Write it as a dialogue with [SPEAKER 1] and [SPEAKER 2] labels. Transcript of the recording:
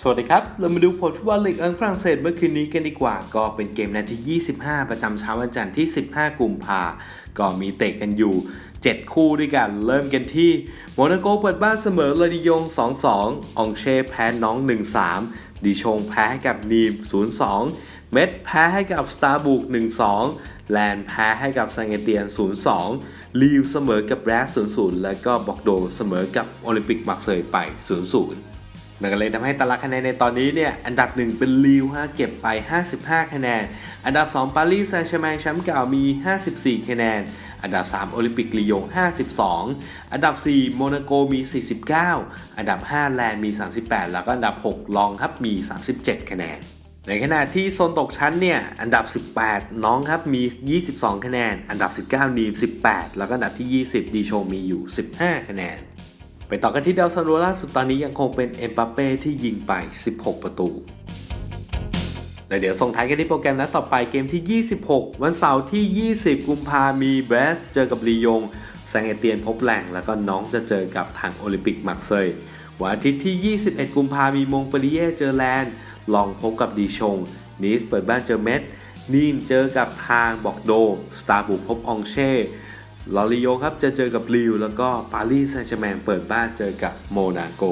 [SPEAKER 1] สวัสดีครับ เรามาดูผลฟุตบอลลีกอังฝรั่งเศสเมื่อคืนนี้กันดีกว่า ก็เป็นเกมนัดที่ 25 ประจำเช้าวันจันทร์ที่ 15 กุมภาก็มีเตะกันอยู่ 7 คู่ด้วยกัน เริ่มกันที่โมนาโกเปิดบ้านเสมอเลดิยง 2-2 องเช่แพ้น้อง 1-3 ดิชงแพ้ให้กับนีม 0-2 เม็ดแพ้ให้กับสตาร์บุก 1-2 แลนแพ้ให้กับซังเกเตียน 0-2 ลีวเสมอกับแรส 0-0 แล้วก็บอกโดเสมอกับโอลิมปิกมาร์เซยไป 0-0 นั่นก็เลยทำให้ตารางคะแนนในตอนนี้เนี่ย อันดับ 1 เป็นลิวฮะเก็บไป 55 คะแนน อันดับ 2 ปารีสแซงต์แชร์แมงแชมป์เก่ามี 54 คะแนน อันดับ 3 โอลิมปิกลียง 52 อันดับ 4 โมนาโกมี 49 อันดับ 5 แลนด์มี 38 แล้วก็อันดับ 6 ลองครับมี 37 คะแนนในขณะที่โซนตกชั้นเนี่ย อันดับ 18 น้องครับมี 22 คะแนน อันดับ 19 นีม 18 แล้วก็อันดับที่ 20 ดีโชมีอยู่ 15 คะแนน ไปต่อกันที่เดลซานโรล่าสุดตอนนี้ยังคงเป็นเอ็มบัปเป้ที่ยิงไป 16 ประตูและเดี๋ยวส่งท้ายกันที่โปรแกรมนัดต่อไปเกมที่ 26 วันเสาร์ที่ 20 กุมภามีเบรสเจอกับลียงแซงเอเตียนพบแหล่ง แล้วก็น้องจะเจอกับทางโอลิมปิกมาร์เซยวันอาทิตย์ที่ 21 กุมภามีมงเปรีเย่เจอแลนด์ ลองพบกับดีชง นีสเปิดบ้านเจอเม็ดนีนเจอกับทางบอกโด สตาร์บุกพบองเช่ ลอริโยครับจะเจอกับลิวแล้วก็ปารีสแซงต์แชร์แมงเปิดบ้านเจอกับโมนาโก